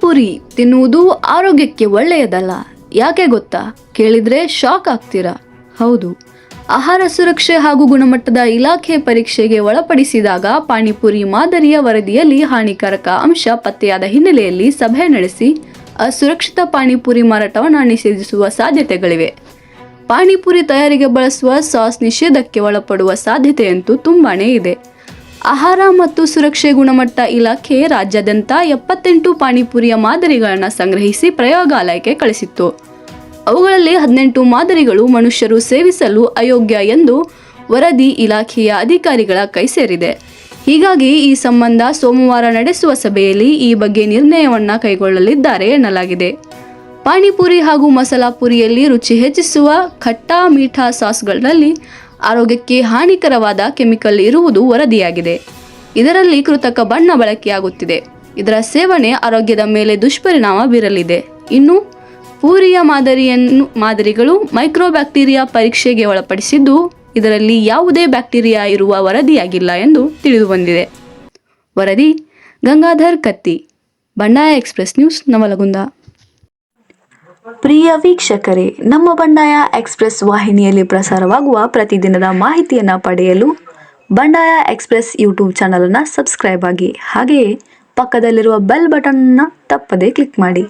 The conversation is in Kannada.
ಪಾನಿಪುರಿ ತಿನ್ನುವುದು ಆರೋಗ್ಯಕ್ಕೆ ಒಳ್ಳೆಯದಲ್ಲ? ಯಾಕೆ ಗೊತ್ತಾ? ಕೇಳಿದ್ರೆ ಶಾಕ್ ಆಗ್ತೀರಾ? ಹೌದು. ಆಹಾರ ಸುರಕ್ಷೆ ಹಾಗೂ ಗುಣಮಟ್ಟದ ಇಲಾಖೆ ಪರೀಕ್ಷೆಗೆ ಒಳಪಡಿಸಿದಾಗ ಪಾನಿಪುರಿ ಮಾದರಿಯ ವರದಿಯಲ್ಲಿ ಹಾನಿಕಾರಕ ಅಂಶ ಪತ್ತೆಯಾದ ಹಿನ್ನೆಲೆಯಲ್ಲಿ ಸಭೆ ನಡೆಸಿ ಅಸುರಕ್ಷಿತ ಪಾನಿಪುರಿ ಮಾರಾಟವನ್ನು ನಿಷೇಧಿಸುವ ಸಾಧ್ಯತೆಗಳಿವೆ. ಪಾನಿಪುರಿ ತಯಾರಿಗೆ ಬಳಸುವ ಸಾಸ್ ನಿಷೇಧಕ್ಕೆ ಒಳಪಡುವ ಸಾಧ್ಯತೆಯಂತೂ ತುಂಬಾನೇ ಇದೆ. ಆಹಾರ ಮತ್ತು ಸುರಕ್ಷೆ ಗುಣಮಟ್ಟ ಇಲಾಖೆ ರಾಜ್ಯಾದ್ಯಂತ ಎಪ್ಪತ್ತೆಂಟು ಪಾನಿಪುರಿಯ ಮಾದರಿಗಳನ್ನು ಸಂಗ್ರಹಿಸಿ ಪ್ರಯೋಗಾಲಯಕ್ಕೆ ಕಳಿಸಿತ್ತು. ಅವುಗಳಲ್ಲಿ ಹದಿನೆಂಟು ಮಾದರಿಗಳು ಮನುಷ್ಯರು ಸೇವಿಸಲು ಅಯೋಗ್ಯ ಎಂದು ವರದಿ ಇಲಾಖೆಯ ಅಧಿಕಾರಿಗಳ ಕೈ ಸೇರಿದೆ. ಹೀಗಾಗಿ ಈ ಸಂಬಂಧ ಸೋಮವಾರ ನಡೆಸುವ ಸಭೆಯಲ್ಲಿ ಈ ಬಗ್ಗೆ ನಿರ್ಣಯವನ್ನು ಕೈಗೊಳ್ಳಲಿದ್ದಾರೆ ಎನ್ನಲಾಗಿದೆ. ಪಾನಿಪುರಿ ಹಾಗೂ ಮಸಾಲಾ ಪುರಿಯಲ್ಲಿ ರುಚಿ ಹೆಚ್ಚಿಸುವ ಖಟ್ಟಾ ಮೀಠಾ ಸಾಸ್ಗಳಲ್ಲಿ ಆರೋಗ್ಯಕ್ಕೆ ಹಾನಿಕರವಾದ ಕೆಮಿಕಲ್ ಇರುವುದು ವರದಿಯಾಗಿದೆ. ಇದರಲ್ಲಿ ಕೃತಕ ಬಣ್ಣ ಬಳಕೆಯಾಗುತ್ತಿದೆ. ಇದರ ಸೇವನೆ ಆರೋಗ್ಯದ ಮೇಲೆ ದುಷ್ಪರಿಣಾಮ ಬೀರಲಿದೆ. ಇನ್ನು, ಪೂರಿಯ ಮಾದರಿಯನ್ನು, ಮಾದರಿಗಳು ಮೈಕ್ರೋಬ್ಯಾಕ್ಟೀರಿಯಾ ಪರೀಕ್ಷೆಗೆ ಒಳಪಡಿಸಿದ್ದು, ಇದರಲ್ಲಿ ಯಾವುದೇ ಬ್ಯಾಕ್ಟೀರಿಯಾ ಇರುವ ವರದಿಯಾಗಿಲ್ಲ ಎಂದು ತಿಳಿದುಬಂದಿದೆ. ವರದಿ, ಗಂಗಾಧರ್ ಕತ್ತಿ, ಬಂಡಾಯ ಎಕ್ಸ್ಪ್ರೆಸ್ ನ್ಯೂಸ್ ನವಲಗುಂದ. ಪ್ರಿಯ ವೀಕ್ಷಕರೇ, ನಮ್ಮ ಬಂಡಾಯ ಎಕ್ಸ್ಪ್ರೆಸ್ ವಾಹಿನಿಯಲ್ಲಿ ಪ್ರಸಾರವಾಗುವ ಪ್ರತಿದಿನದ ಮಾಹಿತಿಯನ್ನು ಪಡೆಯಲು ಬಂಡಾಯ ಎಕ್ಸ್ಪ್ರೆಸ್ ಯೂಟ್ಯೂಬ್ ಚಾನಲನ್ನು ಸಬ್ಸ್ಕ್ರೈಬ್ ಆಗಿ, ಹಾಗೆಯೇ ಪಕ್ಕದಲ್ಲಿರುವ ಬೆಲ್ ಬಟನ್ನ ತಪ್ಪದೇ ಕ್ಲಿಕ್ ಮಾಡಿ.